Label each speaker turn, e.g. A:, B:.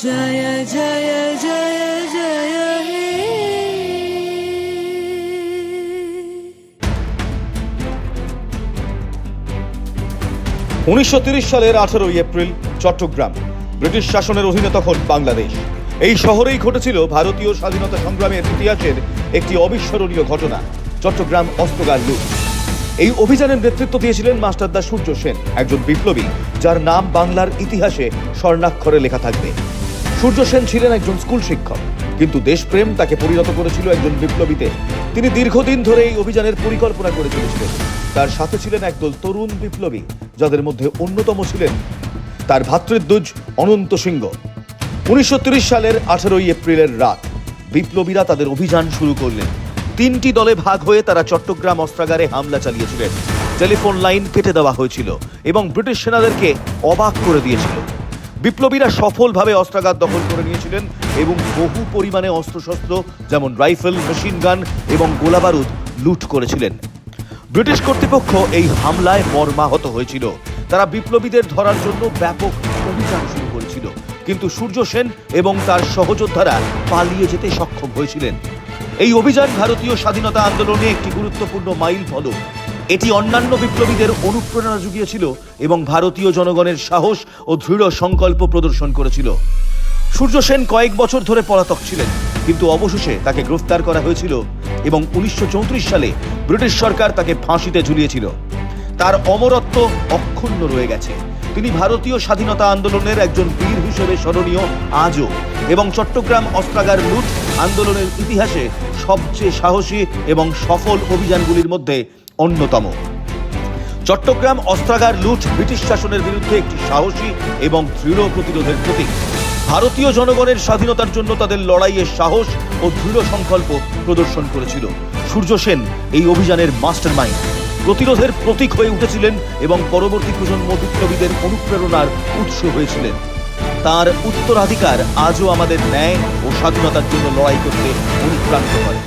A: জয় হে।
B: উনিশশো সালের আঠারোই এপ্রিল, চট্টগ্রাম। ব্রিটিশ শাসনের অধীনে তখন বাংলাদেশ। এই শহরেই ঘটেছিল ভারতীয় স্বাধীনতা সংগ্রামের ইতিহাসের একটি অবিস্মরণীয় ঘটনা, চট্টগ্রাম অস্ত্রগার লুট। এই অভিযানের নেতৃত্ব দিয়েছিলেন মাস্টারদা সূর্য সেন, একজন বিপ্লবী, যার নাম বাংলার ইতিহাসে স্বর্ণাক্ষরে লেখা থাকবে। সূর্য সেন ছিলেন একজন স্কুল শিক্ষক, কিন্তু দেশপ্রেম তাকে পরিণত করেছিল একজন বিপ্লবীতে। তিনি দীর্ঘদিন ধরে এই অভিযানের পরিকল্পনা করে চলেছিলেন। তার সাথে ছিলেন একদল তরুণ বিপ্লবী, যাদের মধ্যে অন্যতম ছিলেন তার ভাতৃদ্বুজ অনন্ত সিংহ। উনিশশো সালের আঠারোই এপ্রিলের রাত, বিপ্লবীরা তাদের অভিযান শুরু করলেন। তিনটি দলে ভাগ হয়ে তারা চট্টগ্রাম অস্ত্রাগারে হামলা চালিয়েছিলেন। টেলিফোন লাইন কেটে দেওয়া হয়েছিল এবং ব্রিটিশ সেনাদেরকে অবাক করে দিয়েছিল। বিপ্লবীরা সফলভাবে অস্ত্রাগার দখল করে নিয়েছিলেন এবং বহু পরিমাণে অস্ত্রশস্ত্র, যেমন রাইফেল, মেশিন গান এবং গোলাবারুদ লুট করেছিলেন। ব্রিটিশ কর্তৃপক্ষ এই হামলায় মর্মাহত হয়েছিল। তারা বিপ্লবীদের ধরার জন্য ব্যাপক অভিযান শুরু করেছিল। কিন্তু সূর্য সেন এবং তার সহযোদ্ধারা পালিয়ে যেতে সক্ষম হয়েছিলেন। এই অভিযান ভারতীয় স্বাধীনতা আন্দোলনে একটি গুরুত্বপূর্ণ মাইল ফলক এটি অন্যান্য বিপ্লবীদের অনুপ্রেরণা জুগিয়েছিল এবং ভারতীয় জনগণের সাহস ও দৃঢ় সংকল্প প্রদর্শন করেছিল। সূর্য সেন কয়েক বছর ধরে পলাতক ছিলেন, কিন্তু অবশেষে তাকে গ্রেফতার করা হয়েছিল এবং উনিশশো চৌত্রিশ সালে ব্রিটিশ সরকার তাকে ফাঁসিতে ঝুলিয়েছিল। তার অমরত্ব অক্ষুণ্ণ রয়ে গেছে। তিনি ভারতীয় স্বাধীনতা আন্দোলনের একজন বীর হিসেবে স্মরণীয় আজও এবং চট্টগ্রাম অস্ত্রাগার লুট আন্দোলনের ইতিহাসে সবচেয়ে সাহসী এবং সফল অভিযানগুলির মধ্যে অন্যতম। চট্টগ্রাম অস্ত্রাগার লুট ব্রিটিশ শাসনের বিরুদ্ধে একটি সাহসী এবং দৃঢ় প্রতিরোধের প্রতীক। ভারতীয় জনগণের স্বাধীনতার জন্য তাদের লড়াইয়ের সাহস ও দৃঢ় সংকল্প প্রদর্শন করেছিল। সূর্য সেন এই অভিযানের মাস্টার মাইন্ড প্রতিরোধের প্রতীক হয়ে উঠেছিলেন এবং পরবর্তী প্রজন্ম বিপ্লবীদের অনুপ্রেরণার উৎস হয়েছিলেন। তার উত্তরাধিকার আজও আমাদের ন্যায় ও স্বাধীনতার জন্য লড়াই করতে অনুপ্রাণিত করে।